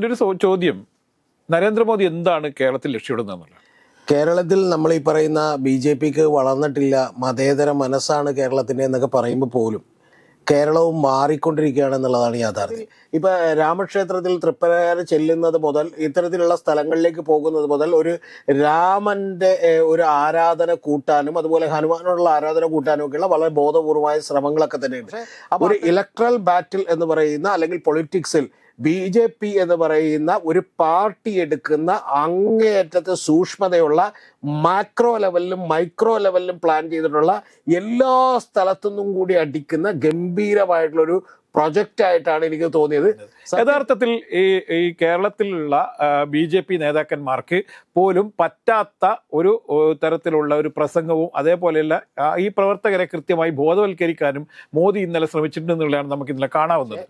എന്റെ ഒരു ചോദ്യം. നരേന്ദ്രമോദി എന്താണ് കേരളത്തിൽ ലക്ഷ്യമിടുന്നത് കേരളത്തിൽ നമ്മൾ ഈ പറയുന്ന ബി ജെ പിക്ക് വളർന്നിട്ടില്ല മതേതര മനസ്സാണ് കേരളത്തിന്റെ എന്നൊക്കെ പറയുമ്പോൾ പോലും കേരളവും മാറിക്കൊണ്ടിരിക്കുകയാണ് എന്നുള്ളതാണ് യാഥാർത്ഥ്യം. ഇപ്പം രാമക്ഷേത്രത്തിൽ തൃപ്പരയാറ് ചെല്ലുന്നത് മുതൽ ഇത്തരത്തിലുള്ള സ്ഥലങ്ങളിലേക്ക് പോകുന്നത് മുതൽ ഒരു രാമന്റെ ഒരു ആരാധന കൂട്ടാനും അതുപോലെ ഹനുമാനോടുള്ള ആരാധന കൂട്ടാനും ഒക്കെയുള്ള വളരെ ബോധപൂർവമായ ശ്രമങ്ങളൊക്കെ തന്നെയുണ്ട്. അപ്പോൾ ഒരു ഇലക്ട്രൽ ബാറ്റിൽ എന്ന് പറയുന്ന അല്ലെങ്കിൽ പൊളിറ്റിക്സിൽ ബി ജെ പി എന്ന് പറയുന്ന ഒരു പാർട്ടി എടുക്കുന്ന അങ്ങേയറ്റത്തെ സൂക്ഷ്മതയുള്ള മാക്രോ ലെവലിലും മൈക്രോ ലെവലിലും പ്ലാൻ ചെയ്തിട്ടുള്ള എല്ലാ സ്ഥലത്തു നിന്നും കൂടി അടിക്കുന്ന ഗംഭീരമായിട്ടുള്ള ഒരു പ്രൊജക്റ്റ് ആയിട്ടാണ് എനിക്ക് തോന്നിയത്. യഥാർത്ഥത്തിൽ ഈ ഈ കേരളത്തിലുള്ള ബി ജെ പി നേതാക്കന്മാർക്ക് പോലും പറ്റാത്ത ഒരു തരത്തിലുള്ള ഒരു പ്രസംഗവും അതേപോലെയുള്ള ഈ പ്രവർത്തകരെ കൃത്യമായി ബോധവൽക്കരിക്കാനും മോദി ഇന്നലെ ശ്രമിച്ചിട്ടുണ്ടെന്നുള്ളതാണ് നമുക്ക് ഇന്നലെ കാണാവുന്നത്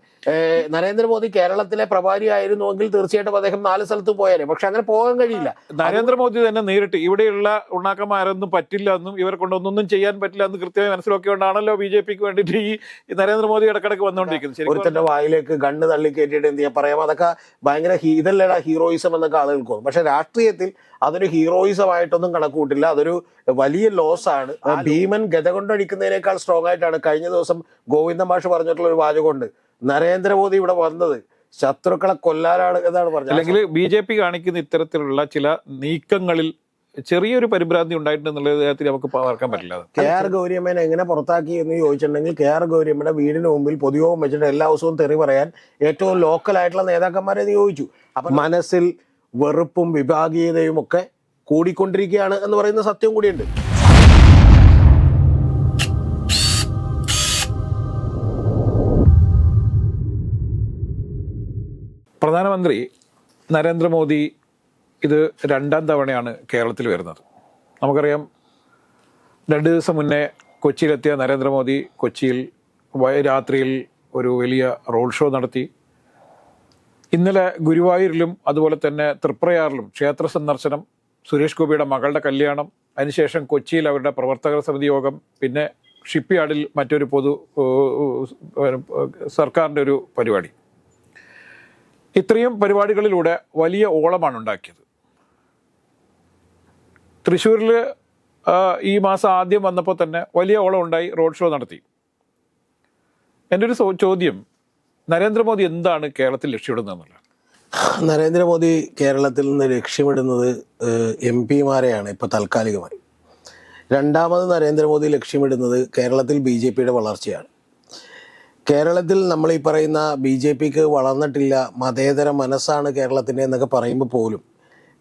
നരേന്ദ്രമോദി കേരളത്തിലെ പ്രഭാരി ആയിരുന്നുവെങ്കിൽ തീർച്ചയായിട്ടും അദ്ദേഹം നാല് സ്ഥലത്ത് പോയാലേ പക്ഷെ അങ്ങനെ പോകാൻ കഴിയില്ല. നരേന്ദ്രമോദി തന്നെ നേരിട്ട് ഇവിടെയുള്ള ഉണ്ണാക്കന്മാരൊന്നും പറ്റില്ല എന്നും ഇവരെ കൊണ്ടൊന്നും ചെയ്യാൻ പറ്റില്ല എന്ന് കൃത്യമായി മനസ്സിലാക്കിയോണ്ടാണല്ലോ ബി ജെ പിക്ക് വേണ്ടിയിട്ട് ഈ നരേന്ദ്രമോദി ഇടക്കിടക്ക് വന്നുകൊണ്ടിരിക്കുന്നത്. വായിലേക്ക് കണ്ണ് തള്ളി കയറ്റിയിട്ട് എന്ത് ചെയ്യാൻ പറയാം. അതൊക്കെ ഭയങ്കര ഹീ- ഇതല്ലേടാ ഹീറോയിസം എന്നൊക്കെ ആളുകൾക്ക് തോന്നും. പക്ഷെ രാഷ്ട്രീയത്തിൽ അതൊരു ഹീറോയിസം ആയിട്ടൊന്നും കണക്കൂട്ടില്ല. അതൊരു വലിയ ലോസ് ആണ്. ഭീമൻ ഗത കൊണ്ടടിക്കുന്നതിനേക്കാൾ സ്ട്രോങ് ആയിട്ടാണ് കഴിഞ്ഞ ദിവസം ഗോവിന്ദ മാഷ് പറഞ്ഞിട്ടുള്ള ഒരു വാചകമുണ്ട് നരേന്ദ്രമോദി ഇവിടെ വന്നത് ശത്രുക്കളെ കൊല്ലാനാണ് എന്നാണ് പറഞ്ഞത്. അല്ലെങ്കിൽ ബി ജെ പി കാണിക്കുന്ന ഇത്തരത്തിലുള്ള ചില നീക്കങ്ങളിൽ ചെറിയൊരു പരിഭ്രാന്തി ഉണ്ടായിട്ടുണ്ടെന്നുള്ള കാര്യത്തിൽ നമുക്ക് മറക്കാൻ പറ്റില്ല. കെ ആർ ഗൗരിയമ്മേനെ എങ്ങനെ പുറത്താക്കി എന്ന് ചോദിച്ചിട്ടുണ്ടെങ്കിൽ കെ ആർ ഗൗരിയമ്മയുടെ വീടിന് മുമ്പിൽ പൊതുയോഗം വെച്ചിട്ട് എല്ലാ ദിവസവും തെറി പറയാൻ ഏറ്റവും ലോക്കൽ ആയിട്ടുള്ള നേതാക്കന്മാരെ നിയോഗിച്ചു അപ്പൊ മനസ്സിൽ വെറുപ്പും വിഭാഗീയതയും ഒക്കെ കൂടിക്കൊണ്ടിരിക്കുകയാണ് എന്ന് പറയുന്ന സത്യം കൂടിയുണ്ട് പ്രധാനമന്ത്രി നരേന്ദ്രമോദി ഇത് രണ്ടാം തവണയാണ് കേരളത്തിൽ വരുന്നത്. നമുക്കറിയാം രണ്ട് ദിവസം മുന്നേ കൊച്ചിയിലെത്തിയ നരേന്ദ്രമോദി കൊച്ചിയിൽ രാത്രിയിൽ ഒരു വലിയ റോഡ് ഷോ നടത്തി. ഇന്നലെ ഗുരുവായൂരിലും അതുപോലെ തന്നെ തൃപ്രയാറിലും ക്ഷേത്ര സന്ദർശനം സുരേഷ് ഗോപിയുടെ മകളുടെ കല്യാണം അതിനുശേഷം കൊച്ചിയിൽ അവരുടെ പ്രവർത്തക സമിതി യോഗം പിന്നെ ഷിപ്പ്യാർഡിൽ മറ്റൊരു പൊതു സർക്കാരിന്റെ ഒരു പരിപാടി. ഇത്രയും പരിപാടികളിലൂടെ വലിയ ഓളമാണ് ഉണ്ടാക്കിയത്. തൃശ്ശൂരിൽ ഈ മാസം ആദ്യം വന്നപ്പോൾ തന്നെ വലിയ ഓളം ഉണ്ടായി റോഡ് ഷോ നടത്തി. എന്റെ ഒരു ചോദ്യം നരേന്ദ്രമോദി എന്താണ് കേരളത്തിൽ ലക്ഷ്യമിടുന്നതെന്നുള്ളത് നരേന്ദ്രമോദി കേരളത്തിൽ നിന്ന് ലക്ഷ്യമിടുന്നത് എം പിമാരെയാണ് ഇപ്പോൾ താൽക്കാലികമായി. രണ്ടാമത് നരേന്ദ്രമോദി ലക്ഷ്യമിടുന്നത് കേരളത്തിൽ ബി ജെ പിയുടെ വളർച്ചയാണ്. കേരളത്തിൽ നമ്മൾ ഈ പറയുന്ന ബി ജെ പിക്ക് വളർന്നിട്ടില്ല മതേതര മനസ്സാണ് കേരളത്തിന്റെ എന്നൊക്കെ പറയുമ്പോൾ പോലും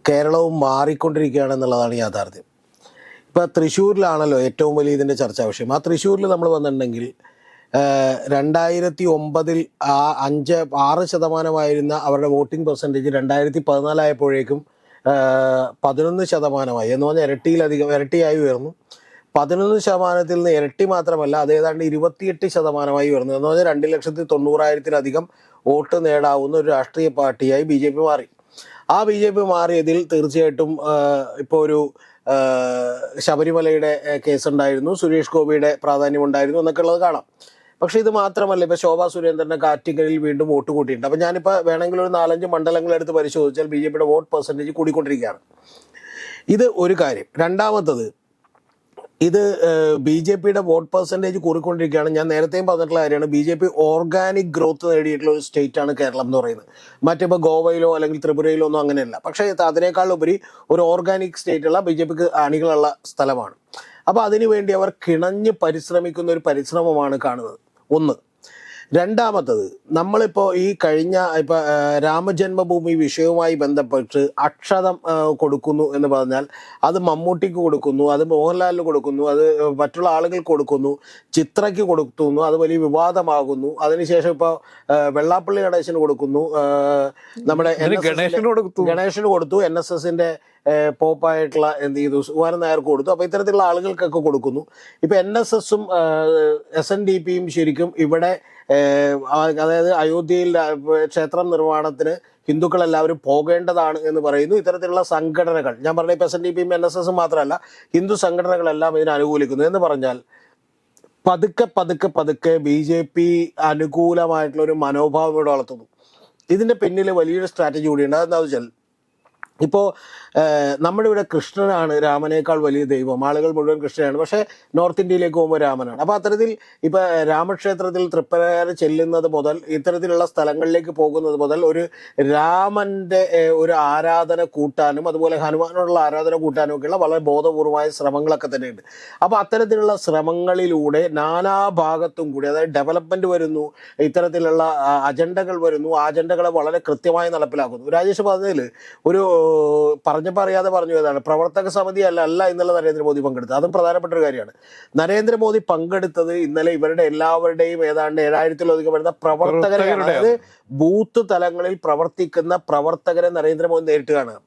കേരളവും മാറിക്കൊണ്ടിരിക്കുകയാണ് എന്നുള്ളതാണ് യാഥാർത്ഥ്യം. ഇപ്പം തൃശ്ശൂരിലാണല്ലോ ഏറ്റവും വലിയ ഇതിന്റെ ചർച്ചാ വിഷയം. ആ തൃശ്ശൂരിൽ നമ്മൾ വന്നിട്ടുണ്ടെങ്കിൽ രണ്ടായിരത്തി ഒമ്പതിൽ ആ അഞ്ച് ആറ് ശതമാനമായിരുന്ന അവരുടെ വോട്ടിംഗ് പെർസെന്റേജ് രണ്ടായിരത്തി പതിനാലായപ്പോഴേക്കും പതിനൊന്ന് ശതമാനമായി. എന്ന് പറഞ്ഞാൽ ഇരട്ടിയിലധികം ഇരട്ടിയായി ഉയർന്നു. പതിനൊന്ന് ശതമാനത്തിൽ നിന്ന് ഇരട്ടി മാത്രമല്ല അത് ഏതാണ്ട് ഇരുപത്തിയെട്ട് ശതമാനമായി ഉയർന്നു. എന്ന് പറഞ്ഞാൽ രണ്ട് ലക്ഷത്തി തൊണ്ണൂറായിരത്തിലധികം വോട്ട് നേടാവുന്ന ഒരു രാഷ്ട്രീയ പാർട്ടിയായി ബി മാറി. ആ ബി ജെ പി മാറിയതിൽ തീർച്ചയായിട്ടും ഇപ്പോൾ ഒരു ശബരിമലയുടെ കേസ് ഉണ്ടായിരുന്നു സുരേഷ് ഗോപിയുടെ പ്രാധാന്യം ഉണ്ടായിരുന്നു എന്നൊക്കെ ഉള്ളത് കാണാം. പക്ഷെ ഇത് മാത്രമല്ല ഇപ്പൊ ശോഭാ സുരേന്ദ്രന്റെ കാറ്റിങ്ങലിൽ വീണ്ടും വോട്ട് കൂട്ടിയിട്ടുണ്ട്. അപ്പൊ ഞാനിപ്പോ വേണമെങ്കിൽ ഒരു നാലഞ്ച് മണ്ഡലങ്ങൾ എടുത്ത് പരിശോധിച്ചാൽ ബി ജെ പിയുടെ വോട്ട് പെർസെന്റേജ് കൂടിക്കൊണ്ടിരിക്കുകയാണ്. ഇത് ഒരു കാര്യം. രണ്ടാമത്തത് ഇത് ബി ജെ പിയുടെ വോട്ട് പെർസെന്റേജ് കൂടിക്കൊണ്ടിരിക്കുകയാണ്. ഞാൻ നേരത്തെയും പറഞ്ഞിട്ടുള്ള കാര്യമാണ്. B J P organic growth നേടിയിട്ടുള്ള ഒരു സ്റ്റേറ്റ് ആണ് കേരളം എന്ന് പറയുന്നത്. മറ്റിപ്പോൾ ഗോവയിലോ അല്ലെങ്കിൽ ത്രിപുരയിലോ ഒന്നും അങ്ങനെയല്ല. പക്ഷേ അതിനേക്കാൾ ഉപരി ഒരു ഓർഗാനിക് സ്റ്റേറ്റുള്ള ബി ജെ പിക്ക് അണികളുള്ള സ്ഥലമാണ്. അപ്പോൾ അതിനുവേണ്ടി അവർ കിണഞ്ഞ് പരിശ്രമിക്കുന്ന ഒരു പരിശ്രമമാണ് കാണുന്നത്. ഒന്ന്. രണ്ടാമത്തത് നമ്മളിപ്പോ ഈ കഴിഞ്ഞ ഇപ്പൊ രാമജന്മഭൂമി വിഷയവുമായി ബന്ധപ്പെട്ട് അക്ഷതം കൊടുക്കുന്നു എന്ന് പറഞ്ഞാൽ അത് മമ്മൂട്ടിക്ക് കൊടുക്കുന്നു അത് മോഹൻലാലിന് കൊടുക്കുന്നു അത് മറ്റുള്ള ആളുകൾക്ക് കൊടുക്കുന്നു ചിത്രയ്ക്ക് കൊടുക്കുന്നു അത് വലിയ വിവാദമാകുന്നു അതിനുശേഷം ഇപ്പോൾ വെള്ളാപ്പള്ളി ഗണേശന് കൊടുക്കുന്നു നമ്മുടെ. ഗണേശന് കൊടുത്തു എൻ എസ് എസിന്റെ പോപ്പായിട്ടുള്ള എന്ത് ചെയ്തു? സുകുമാരൻ നായർക്ക് കൊടുത്തു. അപ്പൊ ഇത്തരത്തിലുള്ള ആളുകൾക്കൊക്കെ കൊടുക്കുന്നു. ഇപ്പൊ എൻ എസ് എസും എസ് എൻ ഡി പിയും ശരിക്കും ഇവിടെ അതായത് അയോധ്യയിൽ ക്ഷേത്രം നിർമ്മാണത്തിന് ഹിന്ദുക്കൾ എല്ലാവരും പോകേണ്ടതാണ് എന്ന് പറയുന്നു. ഇത്തരത്തിലുള്ള സംഘടനകൾ ഞാൻ പറഞ്ഞ ഇപ്പൊ എസ് എൻ ഡി പിയും എൻ എസ് എസും മാത്രമല്ല ഹിന്ദു സംഘടനകളെല്ലാം ഇതിനെ അനുകൂലിക്കുന്നു. എന്ന് പറഞ്ഞാൽ പതുക്കെ പതുക്കെ പതുക്കെ ബി ജെ പി അനുകൂലമായിട്ടുള്ള ഒരു മനോഭാവം ഇവിടെ വളർത്തുന്നു. ഇതിന്റെ പിന്നിൽ വലിയൊരു സ്ട്രാറ്റജി കൂടിയുണ്ട്. അതെന്താണെന്ന് വെച്ചാൽ ഇപ്പോൾ നമ്മുടെ ഇവിടെ കൃഷ്ണനാണ് രാമനേക്കാൾ വലിയ ദൈവം. ആളുകൾ മുഴുവൻ കൃഷ്ണനാണ് പക്ഷേ നോർത്ത് ഇന്ത്യയിലേക്ക് പോകുമ്പോൾ രാമനാണ്. അപ്പോൾ അത്തരത്തിൽ ഇപ്പോൾ രാമക്ഷേത്രത്തിൽ തൃപ്പരയാർ ചെല്ലുന്നത് മുതൽ ഇത്തരത്തിലുള്ള സ്ഥലങ്ങളിലേക്ക് പോകുന്നത് മുതൽ ഒരു രാമന്റെ ഒരു ആരാധന കൂട്ടാനും അതുപോലെ ഹനുമാനോടുള്ള ആരാധന കൂട്ടാനും ഒക്കെയുള്ള വളരെ ബോധപൂർവമായ ശ്രമങ്ങളൊക്കെ തന്നെയുണ്ട്. അപ്പോൾ അത്തരത്തിലുള്ള ശ്രമങ്ങളിലൂടെ നാനാഭാഗത്തും കൂടി അതായത് ഡെവലപ്മെന്റ് വരുന്നു ഇത്തരത്തിലുള്ള അജണ്ടകൾ വരുന്നു ആ അജണ്ടകളെ വളരെ കൃത്യമായി നടപ്പിലാക്കുന്നു. രാജേഷ് പറഞ്ഞതിൽ ഒരു പറഞ്ഞപ്പോൾ പറയാതെ പറഞ്ഞു ഏതാണ്? പ്രവർത്തക സമിതി അല്ല അല്ല ഇന്നലെ നരേന്ദ്രമോദി പങ്കെടുത്തത്. അതും പ്രധാനപ്പെട്ട ഒരു കാര്യമാണ്. നരേന്ദ്രമോദി പങ്കെടുത്തത് ഇന്നലെ ഇവരുടെ എല്ലാവരുടെയും ഏതാണ്ട് ഏഴായിരത്തിലധികം വരുന്ന പ്രവർത്തകരെ അതായത് ബൂത്ത് തലങ്ങളിൽ പ്രവർത്തിക്കുന്ന പ്രവർത്തകരെ നരേന്ദ്രമോദി നേരിട്ട് കാണുക.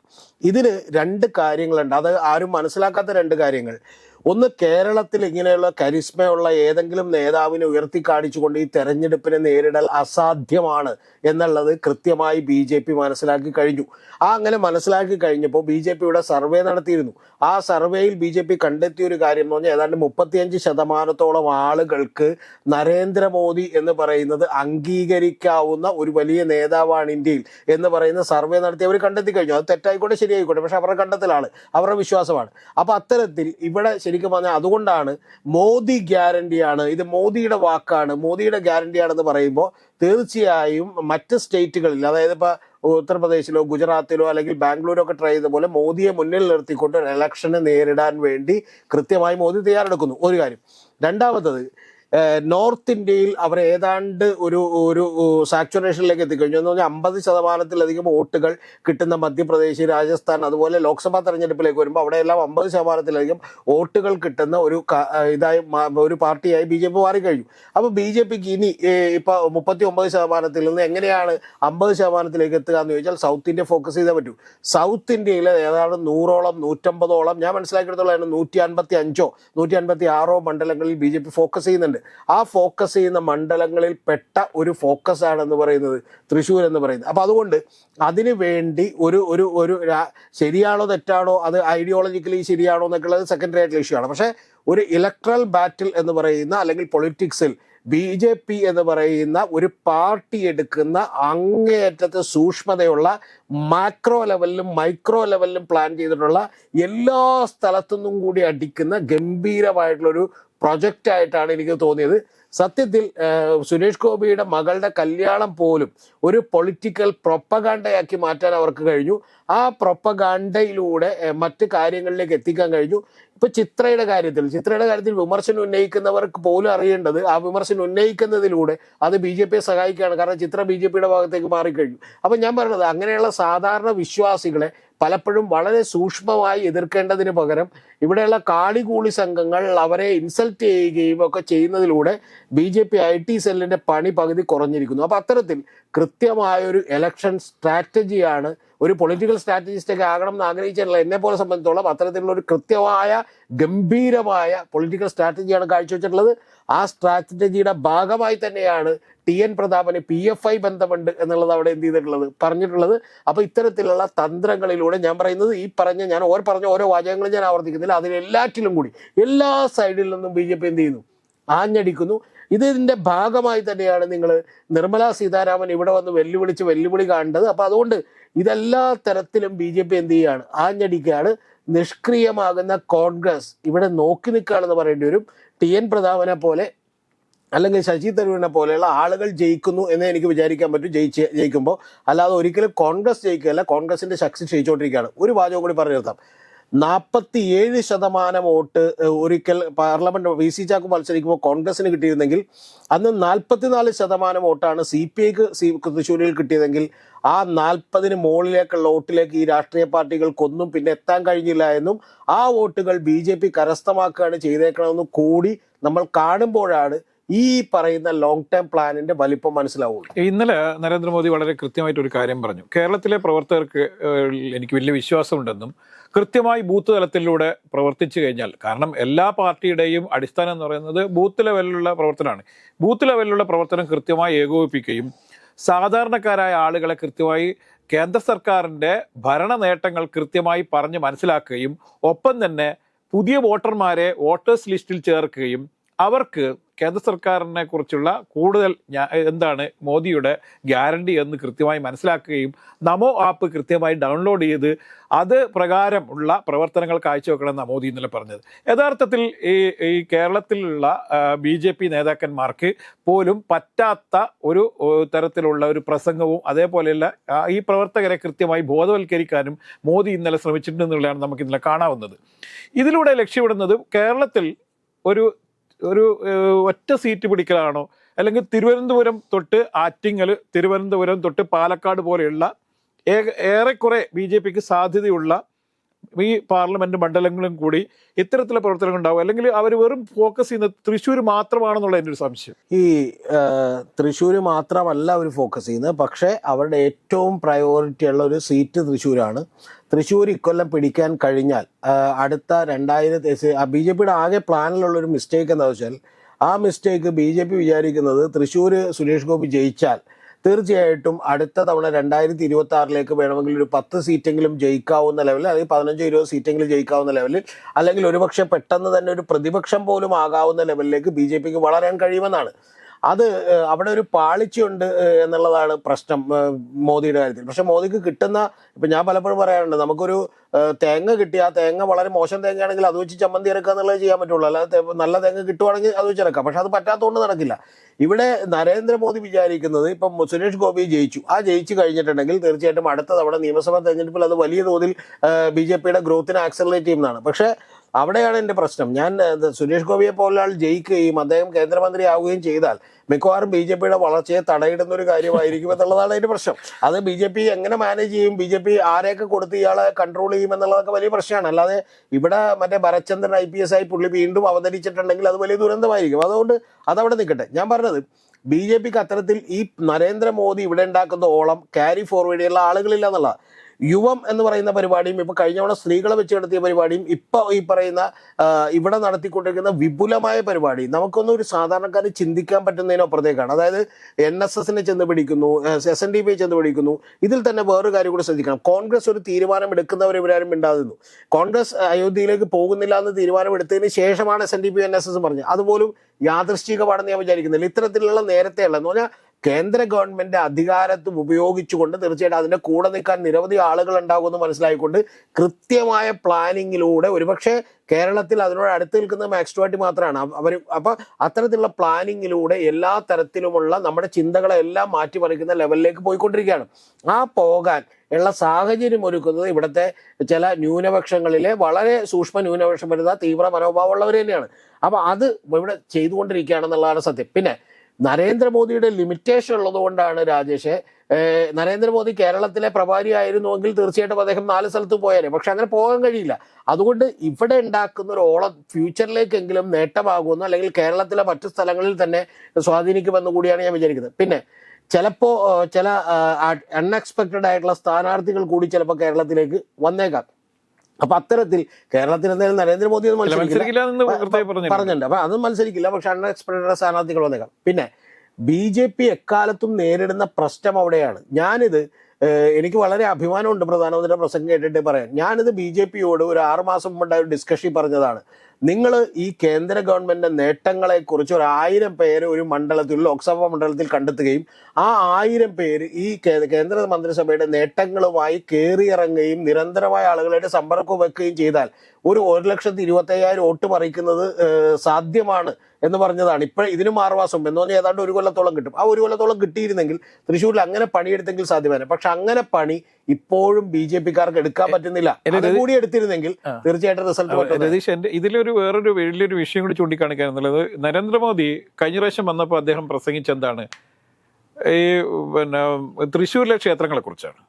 ഇതിന് രണ്ട് കാര്യങ്ങളുണ്ട്. അത് ആരും മനസ്സിലാക്കാത്ത രണ്ട് കാര്യങ്ങൾ. ഒന്ന് കേരളത്തിൽ ഇങ്ങനെയുള്ള കരിസ്മയുള്ള ഏതെങ്കിലും നേതാവിനെ ഉയർത്തി കാണിച്ചുകൊണ്ട് ഈ തെരഞ്ഞെടുപ്പിനെ നേരിടൽ അസാധ്യമാണ് എന്നുള്ളത് കൃത്യമായി ബി ജെ പി മനസ്സിലാക്കി കഴിഞ്ഞു. ആ അങ്ങനെ മനസ്സിലാക്കി കഴിഞ്ഞപ്പോൾ ബി ജെ പിയുടെ സർവേ നടത്തിയിരുന്നു. ആ സർവേയിൽ ബി ജെ പി കണ്ടെത്തിയ ഒരു കാര്യം എന്ന് പറഞ്ഞാൽ ഏതാണ്ട് മുപ്പത്തിയഞ്ച് ശതമാനത്തോളം ആളുകൾക്ക് നരേന്ദ്രമോദി എന്ന് പറയുന്നത് അംഗീകരിക്കാവുന്ന ഒരു വലിയ നേതാവാണ് ഇന്ത്യയിൽ എന്ന് പറയുന്ന സർവേ നടത്തി അവർ കണ്ടെത്തി കഴിഞ്ഞു. അത് തെറ്റായിക്കോട്ടെ ശരിയായിക്കോട്ടെ. പക്ഷെ അവരുടെ കണ്ടെത്തലാണ്. അവരുടെ വിശ്വാസമാണ്. അപ്പൊ അത്തരത്തിൽ ഇവിടെ ശരിക്കും പറഞ്ഞാൽ അതുകൊണ്ടാണ് മോദി ഗ്യാരണ്ടിയാണ്. ഇത് മോദിയുടെ വാക്കാണ്. മോദിയുടെ ഗ്യാരണ്ടിയാണെന്ന് പറയുമ്പോൾ തീർച്ചയായും മറ്റ് സ്റ്റേറ്റുകളിൽ അതായത് ഇപ്പോൾ ഉത്തർപ്രദേശിലോ ഗുജറാത്തിലോ അല്ലെങ്കിൽ ബാംഗ്ലൂരോ ഒക്കെ ട്രൈ ചെയ്ത പോലെ മോദിയെ മുന്നിൽ നിർത്തിക്കൊണ്ട് ഇലക്ഷനെ നേരിടാൻ വേണ്ടി കൃത്യമായി മോദി തയ്യാറെടുക്കുന്നു. ഒരു കാര്യം. രണ്ടാമത്തത് നോർത്ത് ഇന്ത്യയിൽ അവർ ഏതാണ്ട് ഒരു ഒരു സാച്ചുറേഷനിലേക്ക് എത്തിക്കഴിഞ്ഞു. എന്ന് പറഞ്ഞാൽ അമ്പത് ശതമാനത്തിലധികം വോട്ടുകൾ കിട്ടുന്ന മധ്യപ്രദേശ് രാജസ്ഥാൻ അതുപോലെ ലോക്സഭാ തെരഞ്ഞെടുപ്പിലേക്ക് വരുമ്പോൾ അവിടെയെല്ലാം അമ്പത് ശതമാനത്തിലധികം വോട്ടുകൾ കിട്ടുന്ന ഒരു ഇതായി ഒരു പാർട്ടിയായി ബി ജെ പി മാറിക്കഴിഞ്ഞു. അപ്പോൾ ബി ജെ പിക്ക് ഇനി ഇപ്പോൾ ഇപ്പൊ മുപ്പത്തി ഒമ്പത് ശതമാനത്തിൽ നിന്ന് എങ്ങനെയാണ് അമ്പത് ശതമാനത്തിലേക്ക് എത്തുക എന്ന് ചോദിച്ചാൽ സൗത്ത് ഇന്ത്യ ഫോക്കസ് ചെയ്തേ പറ്റൂ. സൗത്ത് ഇന്ത്യയിലെ ഏതാണ്ട് നൂറോളം നൂറ്റമ്പതോളം ഞാൻ മനസ്സിലാക്കിയെടുത്തോളം നൂറ്റി അൻപത്തി അഞ്ചോ നൂറ്റി അൻപത്തി ആറോ മണ്ഡലങ്ങളിൽ ബി ജെ പി ഫോക്കസ് ചെയ്യുന്നുണ്ട്. ആ ഫോക്കസ് ചെയ്യുന്ന മണ്ഡലങ്ങളിൽ പെട്ട ഒരു ഫോക്കസ് ആണെന്ന് പറയുന്നത് തൃശ്ശൂർ എന്ന് പറയുന്നത്. അപ്പോൾ അതുകൊണ്ട് അതിന് വേണ്ടി ഒരു ഒരു ഒരു ശരിയാണോ തെറ്റാണോ അത് ഐഡിയോളജിക്കലി ശരിയാണോ എന്നൊക്കെയുള്ളത് സെക്കൻഡറി ആയിട്ടുള്ള ഇഷ്യൂ ആണ്. പക്ഷേ ഒരു ഇലക്ട്രൽ ബാറ്റിൽ എന്ന് പറയുന്ന അല്ലെങ്കിൽ പൊളിറ്റിക്സിൽ ബി ജെ പി എന്ന് പറയുന്ന ഒരു പാർട്ടി എടുക്കുന്ന അങ്ങേയറ്റത്തെ സൂക്ഷ്മതയുള്ള മാക്രോ ലെവലിലും മൈക്രോ ലെവലിലും പ്ലാൻ ചെയ്തിട്ടുള്ള എല്ലാ സ്ഥലത്തു നിന്നും കൂടി അടിക്കുന്ന ഗംഭീരമായിട്ടുള്ളൊരു പ്രൊജക്റ്റ് ആയിട്ടാണ് എനിക്ക് തോന്നിയത്. സത്യത്തിൽ സുരേഷ് ഗോപിയുടെ മകളുടെ കല്യാണം പോലും ഒരു പൊളിറ്റിക്കൽ പ്രൊപ്പഗാണ്ടയാക്കി മാറ്റാൻ അവർക്ക് കഴിഞ്ഞു. ആ പ്രൊപ്പഗാണ്ടയിലൂടെ മറ്റ് കാര്യങ്ങളിലേക്ക് എത്തിക്കാൻ കഴിഞ്ഞു. ഇപ്പൊ ചിത്രയുടെ കാര്യത്തിൽ ചിത്രയുടെ കാര്യത്തിൽ വിമർശനം ഉന്നയിക്കുന്നവർക്ക് പോലും അറിയേണ്ടത് ആ വിമർശനം ഉന്നയിക്കുന്നതിലൂടെ അത് ബി ജെ പിയെ സഹായിക്കുകയാണ്. കാരണം ചിത്ര ബി ജെ പിയുടെ ഭാഗത്തേക്ക് മാറിക്കഴിഞ്ഞു. അപ്പൊ ഞാൻ പറഞ്ഞത് അങ്ങനെയുള്ള സാധാരണ വിശ്വാസികളെ പലപ്പോഴും വളരെ സൂക്ഷ്മമായി എതിർക്കേണ്ടതിന് പകരം ഇവിടെയുള്ള കാളികൂളി സംഘങ്ങൾ അവരെ ഇൻസൾട്ട് ചെയ്യുകയും ഒക്കെ ചെയ്യുന്നതിലൂടെ B J P I T സെല്ലിന്റെ പണി പകുതി കുറഞ്ഞിരിക്കുന്നു. അപ്പൊ അത്തരത്തിൽ കൃത്യമായ ഒരു ഇലക്ഷൻ സ്ട്രാറ്റജിയാണ് ഒരു പൊളിറ്റിക്കൽ സ്ട്രാറ്റജിസ്റ്റ് ഒക്കെ ആകണം എന്ന് ആഗ്രഹിച്ചിട്ടുള്ള എന്നെ പോലെ സംബന്ധിച്ചോളം അത്തരത്തിലുള്ള ഒരു കൃത്യമായ ഗംഭീരമായ പൊളിറ്റിക്കൽ സ്ട്രാറ്റജിയാണ് കാഴ്ചവെച്ചിട്ടുള്ളത്. ആ സ്ട്രാറ്റജിയുടെ ഭാഗമായി തന്നെയാണ് ടി എൻ പ്രതാപന് പി എഫ് ഐ ബന്ധമുണ്ട് എന്നുള്ളത് അവിടെ എന്ത് ചെയ്തിട്ടുള്ളത് പറഞ്ഞിട്ടുള്ളത്. അപ്പൊ ഇത്തരത്തിലുള്ള തന്ത്രങ്ങളിലൂടെ ഞാൻ പറയുന്നത് ഈ പറഞ്ഞ ഞാൻ ഓരോ പറഞ്ഞ ഓരോ വാചകങ്ങളും ഞാൻ ആവർത്തിക്കുന്നില്ല. അതിലെല്ലാറ്റിലും കൂടി എല്ലാ സൈഡിൽ നിന്നും ബി ജെ പി എന്ത് ചെയ്യുന്നു? ആഞ്ഞടിക്കുന്നു. ഇതിന്റെ ഭാഗമായി തന്നെയാണ് നിങ്ങൾ നിർമ്മലാ സീതാരാമൻ ഇവിടെ വന്ന് വെല്ലുവിളിച്ച് വെല്ലുവിളി കാണേണ്ടത് അപ്പൊ അതുകൊണ്ട് ഇതെല്ലാ തരത്തിലും ബി ജെ പി എന്ത് ചെയ്യാണ്? ആഞ്ഞടിക്കുകയാണ്. നിഷ്ക്രിയമാകുന്ന കോൺഗ്രസ് ഇവിടെ നോക്കി നിൽക്കുകയാണെന്ന് പറയേണ്ടി വരും. ടി എൻ പ്രതാപനെ പോലെ അല്ലെങ്കിൽ ശശി തരൂരിനെ പോലെയുള്ള ആളുകൾ ജയിക്കുന്നു എന്ന് എനിക്ക് വിചാരിക്കാൻ പറ്റും ജയിച്ച് ജയിക്കുമ്പോൾ അല്ലാതെ ഒരിക്കലും കോൺഗ്രസ് ജയിക്കുകയല്ല കോൺഗ്രസിന്റെ ശക്തി ക്ഷയിച്ചുകൊണ്ടിരിക്കുകയാണ്. ഒരു വാചകം കൂടി പറഞ്ഞു നിർത്താം നാൽപ്പത്തി ഏഴ് ശതമാനം വോട്ട് ഒരിക്കൽ പാർലമെന്റ് വി സി ചാക്ക് മത്സരിക്കുമ്പോൾ കോൺഗ്രസിന് കിട്ടിയിരുന്നെങ്കിൽ അന്ന് നാൽപ്പത്തിനാല് ശതമാനം വോട്ടാണ് സി പി ഐക്ക് തൃശ്ശൂരിൽ കിട്ടിയതെങ്കിൽ ആ നാൽപ്പതിന് മുകളിലേക്കുള്ള വോട്ടിലേക്ക് ഈ രാഷ്ട്രീയ പാർട്ടികൾക്കൊന്നും പിന്നെ എത്താൻ കഴിഞ്ഞില്ല എന്നും ആ വോട്ടുകൾ ബി ജെ പി കരസ്ഥമാക്കുകയാണ് ചെയ്തേക്കണമെന്നും കൂടി നമ്മൾ കാണുമ്പോഴാണ് ഈ പറയുന്ന ലോങ് ടേം പ്ലാനിന്റെ വലിപ്പം മനസ്സിലാവുള്ളൂ. ഇന്നലെ നരേന്ദ്രമോദി വളരെ കൃത്യമായിട്ട് ഒരു കാര്യം പറഞ്ഞു. കേരളത്തിലെ പ്രവർത്തകർക്ക് എനിക്ക് വലിയ വിശ്വാസമുണ്ടെന്നും കൃത്യമായി ബൂത്ത് തലത്തിലൂടെ പ്രവർത്തിച്ചു കഴിഞ്ഞാൽ കാരണം എല്ലാ പാർട്ടിയുടെയും അടിസ്ഥാനം എന്ന് പറയുന്നത് ബൂത്ത് ലെവലിലുള്ള പ്രവർത്തനമാണ്. ബൂത്ത് ലെവലിലുള്ള പ്രവർത്തനം കൃത്യമായി ഏകോപിപ്പിക്കുകയും സാധാരണക്കാരായ ആളുകളെ കൃത്യമായി കേന്ദ്ര സർക്കാരിന്റെ ഭരണ നേട്ടങ്ങൾ കൃത്യമായി പറഞ്ഞ് മനസ്സിലാക്കുകയും ഒപ്പം തന്നെ പുതിയ വോട്ടർമാരെ വോട്ടേഴ്സ് ലിസ്റ്റിൽ ചേർക്കുകയും അവർക്ക് കേന്ദ്ര സർക്കാരിനെ കുറിച്ചുള്ള കൂടുതൽ എന്താണ് മോദിയുടെ ഗ്യാരണ്ടി എന്ന് കൃത്യമായി മനസ്സിലാക്കുകയും നമോ ആപ്പ് കൃത്യമായി ഡൗൺലോഡ് ചെയ്ത് അത് പ്രകാരം ഉള്ള പ്രവർത്തനങ്ങൾ കാഴ്ചവെക്കണമെന്നാണ് മോദി ഇന്നലെ പറഞ്ഞത്. യഥാർത്ഥത്തിൽ ഈ ഈ കേരളത്തിലുള്ള ബി ജെ പി നേതാക്കന്മാർക്ക് പോലും പറ്റാത്ത ഒരു തരത്തിലുള്ള ഒരു പ്രസംഗവും അതേപോലെയുള്ള ഈ പ്രവർത്തകരെ കൃത്യമായി ബോധവൽക്കരിക്കാനും മോദി ഇന്നലെ ശ്രമിച്ചിട്ടുണ്ടെന്നുള്ളതാണ് നമുക്ക് ഇന്നലെ കാണാവുന്നത്. ഇതിലൂടെ ലക്ഷ്യമിടുന്നത് കേരളത്തിൽ ഒരു ഒരു ഒറ്റ സീറ്റ് പിടിക്കലാണോ? അല്ലെങ്കിൽ തിരുവനന്തപുരം തൊട്ട് ആറ്റിങ്ങൽ തിരുവനന്തപുരം തൊട്ട് പാലക്കാട് പോലെയുള്ള ഏറെക്കുറെ ബി ജെ പിക്ക് സാധ്യതയുള്ള ഈ പാർലമെന്റ് മണ്ഡലങ്ങളും കൂടി ഇത്തരത്തിലുള്ള പ്രവർത്തനങ്ങൾ ഉണ്ടാവും. അല്ലെങ്കിൽ അവർ വെറും ഫോക്കസ് ചെയ്യുന്നത് തൃശ്ശൂർ മാത്രമാണെന്നുള്ള എന്റെ ഒരു സംശയം. ഈ തൃശ്ശൂർ മാത്രമല്ല അവർ ഫോക്കസ് ചെയ്യുന്നത്. പക്ഷേ അവരുടെ ഏറ്റവും പ്രയോറിറ്റി ഉള്ള ഒരു സീറ്റ് തൃശ്ശൂരാണ്. തൃശ്ശൂർ ഇക്കൊല്ലം പിടിക്കാൻ കഴിഞ്ഞാൽ അടുത്ത രണ്ടായിരത്തി ബി ജെ പിയുടെ ആകെ പ്ലാനിലുള്ള ഒരു മിസ്റ്റേക്ക് എന്താ വെച്ചാൽ ആ മിസ്റ്റേക്ക് ബി ജെ പി വിചാരിക്കുന്നത് തൃശ്ശൂർ സുരേഷ് ഗോപി ജയിച്ചാൽ തീർച്ചയായിട്ടും അടുത്ത തവണ രണ്ടായിരത്തി ഇരുപത്തി ആറിലേക്ക് വേണമെങ്കിൽ ഒരു പത്ത് സീറ്റെങ്കിലും ജയിക്കാവുന്ന ലെവലിൽ അല്ലെങ്കിൽ പതിനഞ്ചോ ഇരുപത് സീറ്റെങ്കിലും ജയിക്കാവുന്ന ലെവലിൽ അല്ലെങ്കിൽ ഒരുപക്ഷെ പെട്ടെന്ന് തന്നെ ഒരു പ്രതിപക്ഷം പോലും ആകാവുന്ന ലെവലിലേക്ക് ബി ജെ പിക്ക് വളരാൻ കഴിയുമെന്നാണ്. അത് അവിടെ ഒരു പാളിച്ചയുണ്ട് എന്നുള്ളതാണ് പ്രശ്നം മോദിയുടെ കാര്യത്തിൽ. പക്ഷെ മോദിക്ക് കിട്ടുന്ന ഇപ്പൊ ഞാൻ പലപ്പോഴും പറയാറുണ്ട് നമുക്കൊരു തേങ്ങ കിട്ടി ആ തേങ്ങ വളരെ മോശം തേങ്ങയാണെങ്കിൽ അത് വെച്ച് ചമ്മന്തി ഇറക്കുക എന്നുള്ളത് ചെയ്യാൻ പറ്റുള്ളൂ. അല്ലാതെ നല്ല തേങ്ങ കിട്ടുവാണെങ്കിൽ അത് വെച്ച് ഇറക്കാം പക്ഷെ അത് പറ്റാത്തതുകൊണ്ട് നടക്കില്ല. ഇവിടെ നരേന്ദ്രമോദി വിചാരിക്കുന്നത് ഇപ്പം സുരേഷ് ഗോപി ജയിച്ചു. ആ ജയിച്ചു കഴിഞ്ഞിട്ടുണ്ടെങ്കിൽ തീർച്ചയായിട്ടും അടുത്ത തവണ നിയമസഭാ തെരഞ്ഞെടുപ്പിൽ അത് വലിയ തോതിൽ ബി ജെ പിയുടെ ഗ്രോത്തിനെ ആക്സലറേറ്റ് ചെയ്യുന്നതാണ്. പക്ഷേ അവിടെയാണ് എന്റെ പ്രശ്നം. ഞാൻ സുരേഷ് ഗോപിയെ പോലെ ആൾ ജയിക്കുകയും അദ്ദേഹം കേന്ദ്രമന്ത്രി ആവുകയും ചെയ്താൽ മിക്കവാറും ബി ജെ പിയുടെ വളർച്ചയെ തടയിടുന്ന ഒരു കാര്യമായിരിക്കും എന്നുള്ളതാണ് അതിന്റെ പ്രശ്നം. അത് ബി ജെ പി എങ്ങനെ മാനേജ് ചെയ്യും? ബി ജെ പി ആരെയൊക്കെ കൊടുത്ത് ഇയാളെ കൺട്രോൾ ചെയ്യും എന്നുള്ളതൊക്കെ വലിയ പ്രശ്നമാണ്. അല്ലാതെ ഇവിടെ മറ്റേ ഭരത്ചന്ദ്രൻ ഐ പി എസ് ആയി പുള്ളി വീണ്ടും അവതരിച്ചിട്ടുണ്ടെങ്കിൽ അത് വലിയ ദുരന്തമായിരിക്കും. അതുകൊണ്ട് അതവിടെ നിൽക്കട്ടെ. ഞാൻ പറഞ്ഞത് ബി ജെ പിക്ക് അത്തരത്തിൽ ഈ നരേന്ദ്രമോദി ഇവിടെ ഉണ്ടാക്കുന്ന ഓളം ക്യാരി ഫോർവേഡ് ചെയ്യാനുള്ള ആളുകളില്ല എന്നുള്ള യുവം എന്ന് പറയുന്ന പരിപാടിയും ഇപ്പൊ കഴിഞ്ഞ തവണ സ്ത്രീകളെ വെച്ച് നടത്തിയ പരിപാടിയും ഇപ്പൊ ഈ പറയുന്ന ഇവിടെ നടത്തിക്കൊണ്ടിരിക്കുന്ന വിപുലമായ പരിപാടി. നമുക്കൊന്നും ഒരു സാധാരണക്കാരന് ചിന്തിക്കാൻ പറ്റുന്നതിനപ്പുറത്തേക്കാണ് അതായത് എൻ എസ് എസിനെ ചെന്ന് പിടിക്കുന്നു എസ് എൻ ഡി പി ചെന്ന് പിടിക്കുന്നു. ഇതിൽ തന്നെ വേറൊരു കാര്യം കൂടി ശ്രദ്ധിക്കണം. കോൺഗ്രസ് ഒരു തീരുമാനം എടുക്കുന്നവർ ഇവരാരും ഉണ്ടാകുന്നു കോൺഗ്രസ് അയോധ്യയിലേക്ക് പോകുന്നില്ല എന്ന് തീരുമാനം എടുത്തതിന് ശേഷമാണ് S N D P N S S പറഞ്ഞത്. അതുപോലും യാദൃശ്ചികമാണെന്ന് ഞാൻ വിചാരിക്കുന്നില്ല. ഇത്തരത്തിലുള്ള നേരത്തെയുള്ള എന്ന് പറഞ്ഞാൽ കേന്ദ്ര ഗവൺമെന്റ് അധികാരത്തും ഉപയോഗിച്ചുകൊണ്ട് തീർച്ചയായിട്ടും അതിന്റെ കൂടെ നിൽക്കാൻ നിരവധി ആളുകൾ ഉണ്ടാകുമെന്ന് മനസ്സിലായിക്കൊണ്ട് കൃത്യമായ പ്ലാനിങ്ങിലൂടെ ഒരുപക്ഷെ കേരളത്തിൽ അതിനോട് അടുത്ത് നിൽക്കുന്ന മാക്സ് മാത്രമാണ്. അവർ അപ്പൊ അത്തരത്തിലുള്ള പ്ലാനിങ്ങിലൂടെ എല്ലാ തരത്തിലുമുള്ള നമ്മുടെ ചിന്തകളെല്ലാം മാറ്റിമറിക്കുന്ന ലെവലിലേക്ക് പോയിക്കൊണ്ടിരിക്കുകയാണ്. ആ പോകാൻ ഉള്ള സാഹചര്യം ഒരുക്കുന്നത് ഇവിടുത്തെ ചില ന്യൂനപക്ഷങ്ങളിലെ വളരെ സൂക്ഷ്മ ന്യൂനപക്ഷം വരുന്ന തീവ്ര മനോഭാവമുള്ളവർ തന്നെയാണ്. അപ്പൊ അത് ഇവിടെ ചെയ്തുകൊണ്ടിരിക്കുകയാണെന്നുള്ളതാണ് സത്യം. പിന്നെ നരേന്ദ്രമോദിയുടെ ലിമിറ്റേഷൻ ഉള്ളതുകൊണ്ടാണ് രാജേഷ്. നരേന്ദ്രമോദി കേരളത്തിലെ പ്രഭാരി ആയിരുന്നുവെങ്കിൽ തീർച്ചയായിട്ടും അദ്ദേഹം നാല് സ്ഥലത്ത് പോയാലേ പക്ഷെ അങ്ങനെ പോകാൻ കഴിയില്ല. അതുകൊണ്ട് ഇവിടെ ഉണ്ടാക്കുന്ന ഒരു ഓളം ഫ്യൂച്ചറിലേക്കെങ്കിലും നേട്ടമാകുമെന്നോ അല്ലെങ്കിൽ കേരളത്തിലെ മറ്റു സ്ഥലങ്ങളിൽ തന്നെ സ്വാധീനിക്കുമെന്ന് കൂടിയാണ് ഞാൻ വിചാരിക്കുന്നത്. പിന്നെ ചിലപ്പോ ചില അൺഎക്സ്പെക്റ്റഡ് ആയിട്ടുള്ള സ്ഥാനാർത്ഥികൾ കൂടി ചിലപ്പോൾ കേരളത്തിലേക്ക് വന്നേക്കാം. അപ്പൊ അത്തരത്തിൽ കേരളത്തിൽ എന്തായാലും നരേന്ദ്രമോദി ഒന്നും മത്സരിക്കില്ല. പറഞ്ഞിട്ടുണ്ട് അപ്പൊ അത് മത്സരിക്കില്ല. പക്ഷെ അൺഎക്സ്പെക്ടഡ് സ്ഥാനാർത്ഥികൾ വന്നേക്കാം. പിന്നെ ബി ജെ പി എക്കാലത്തും നേരിടുന്ന പ്രശ്നം അവിടെയാണ്. ഞാനിത് എനിക്ക് വളരെ അഭിമാനമുണ്ട് പ്രധാനമന്ത്രിയുടെ പ്രസംഗം കേട്ടിട്ട് പറയാൻ. ഞാനിത് ബി ജെ പിയോട് ഒരു ആറുമാസം മുമ്പുണ്ടായ ഒരു ഡിസ്കഷൻ പറഞ്ഞതാണ്. നിങ്ങൾ ഈ കേന്ദ്ര ഗവൺമെന്റിന്റെ നേട്ടങ്ങളെ കുറിച്ച് ഒരു ആയിരം പേര് ഒരു മണ്ഡലത്തിൽ ലോക്സഭാ മണ്ഡലത്തിൽ കണ്ടെത്തുകയും ആ ആയിരം പേര് ഈ കേന്ദ്ര മന്ത്രിസഭയുടെ നേട്ടങ്ങളുമായി കയറിയിറങ്ങുകയും നിരന്തരമായ ആളുകളായിട്ട് സമ്പർക്കം വെക്കുകയും ചെയ്താൽ ഒരു ഒരു ലക്ഷത്തി ഇരുപത്തയ്യായിരം വോട്ട് പറിക്കുന്നത് സാധ്യമാണ് എന്ന് പറഞ്ഞതാണ്. ഇപ്പോൾ ഇതിനും ആറ് എന്ന് പറഞ്ഞാൽ ഏതാണ്ട് ഒരു കൊല്ലത്തോളം കിട്ടും. ആ ഒരു കൊല്ലത്തോളം കിട്ടിയിരുന്നെങ്കിൽ തൃശ്ശൂരിൽ അങ്ങനെ പണിയെടുത്തെങ്കിൽ സാധ്യമാണ് പക്ഷെ അങ്ങനെ പണി ഇപ്പോഴും ബി ജെ പിക്കാർക്ക് എടുക്കാൻ പറ്റുന്നില്ല. കൂടി എടുത്തിരുന്നെങ്കിൽ തീർച്ചയായിട്ടും റിസൾട്ട് രതീഷ് എന്റെ ഇതിലൊരു വേറൊരു വലിയൊരു വിഷയം കൂടി ചൂണ്ടിക്കാണിക്കാൻ എന്നുള്ളത് നരേന്ദ്രമോദി കഴിഞ്ഞ പ്രാവശ്യം വന്നപ്പോൾ അദ്ദേഹം പ്രസംഗിച്ചെന്താണ്? ഈ പിന്നെ തൃശ്ശൂരിലെ ക്ഷേത്രങ്ങളെ കുറിച്ചാണ്